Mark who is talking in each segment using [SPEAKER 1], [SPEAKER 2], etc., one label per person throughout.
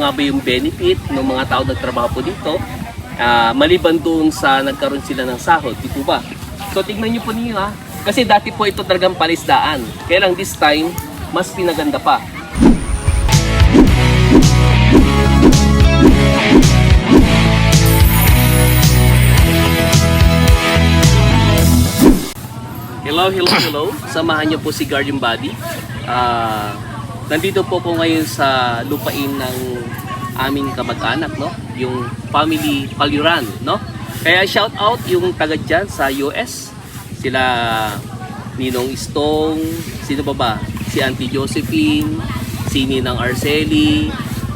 [SPEAKER 1] nga ba yung benefit ng mga tao nagtrabaho po dito, ah, maliban doon sa nagkaroon sila ng sahod, di ba? So tignan niyo po ninyo ha, kasi dati po ito talagang palisdaan. Kaya lang this time, mas pinaganda pa. Hello, hello, hello. Samahan niyo po si Guardian Body. Ah, nandito po po ngayon sa lupain ng aming kamag-anak, no? Yung family Palyuran, no? Kaya shout out yung taga dyan sa US. Sila Ninong Istong, sino pa ba? Si Auntie Josephine, si Ninang Arceli,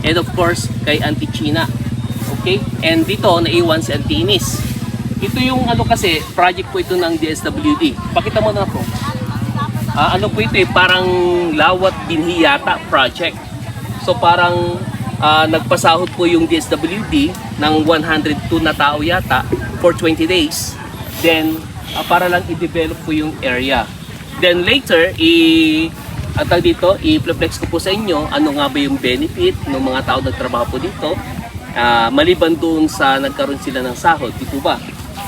[SPEAKER 1] and of course, kay Auntie China. Okay? And dito, naiwan si Auntie Ines. Ito yung ano kasi, project po ito ng DSWD. Pakita mo na ako. Ah, ano po ito eh, parang lawat binhi yata project. So parang ah, nagpasahod po yung DSWD ng 102 na tao yata for 20 days. Then ah, para lang i-develop po yung area. Then later, i at dito, i-flex ko po sa inyo ano nga ba yung benefit ng mga tao nagtrabaho po dito. Ah, maliban doon sa nagkaroon sila ng sahod, di po ba?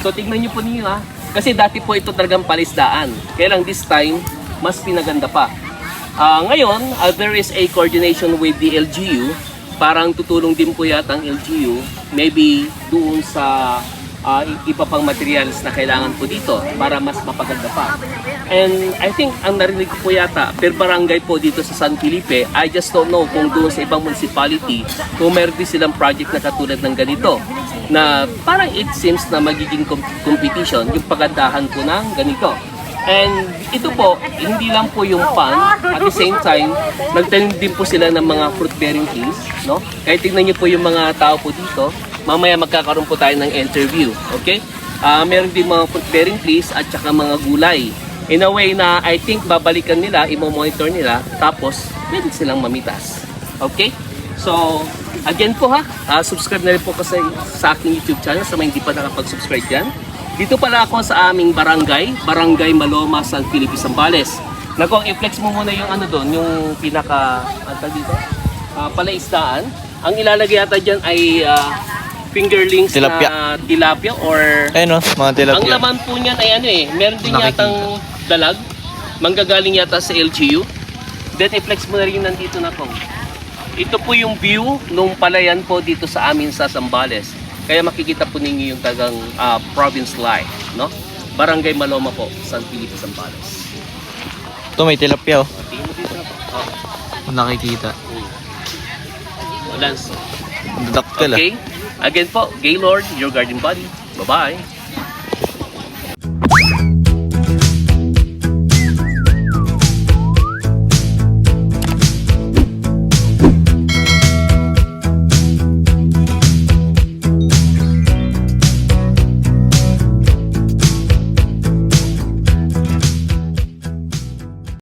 [SPEAKER 1] So tingnan niyo po ninyo ha. Kasi dati po ito talagang palisdaan. Kaya lang this time, mas pinaganda pa. Ah, ngayon, ah, there is a coordination with the LGU. Parang tutulong din po yata ang LGU. Maybe doon sa i- iba pang materials na kailangan po dito para mas mapaganda pa. And I think ang narinig ko po yata per barangay po dito sa San Felipe, I just don't know kung doon sa ibang municipality kung meron din silang project na katulad ng ganito na parang it seems na magiging com- competition yung pagandahan po ng ganito. And ito po, hindi lang po yung fun, at the same time, nagtanim din po sila ng mga fruit-bearing trees, no? Kaya tingnan niyo po yung mga tao po dito, mamaya magkakaroon po tayo ng interview, okay? Ah, meron din mga fruit-bearing trees at saka mga gulay. In a way na I think babalikan nila, imo-monitor nila, tapos pwede silang mamitas. Okay? So, again po ha, ah, subscribe na rin po kasi sa aking YouTube channel sa mga hindi pa nakapag-subscribe dyan. Dito pala ako sa aming barangay, Barangay Maloma, San Felipe, Zambales. Naku, i-flex mo muna yung ano doon, yung pinaka, tawag dito? Ah, palaisdaan. Ang ilalagay yata dyan ay ah, fingerlings
[SPEAKER 2] Tilapia.
[SPEAKER 1] na tilapia or
[SPEAKER 2] Ayun o, mga
[SPEAKER 1] ang
[SPEAKER 2] tilapia.
[SPEAKER 1] laman po niyan ay ano eh, meron din
[SPEAKER 2] Nakikita.
[SPEAKER 1] yatang dalag. Manggagaling yata sa LGU. Then i-flex mo na rin nandito na to. Ito po yung view nung palayan po dito sa amin sa Zambales. Kaya makikita po ninyo yung tagang ah, province life, no? Barangay Maloma po, San Felipe, Zambales.
[SPEAKER 2] Ito may tilapia o.
[SPEAKER 1] Tingin mo dito na po. Oh,
[SPEAKER 2] nakikita.
[SPEAKER 1] Lance.
[SPEAKER 2] Dakkel ah.
[SPEAKER 1] Okay? Again po, Gaylord, your guardian buddy. Bye-bye.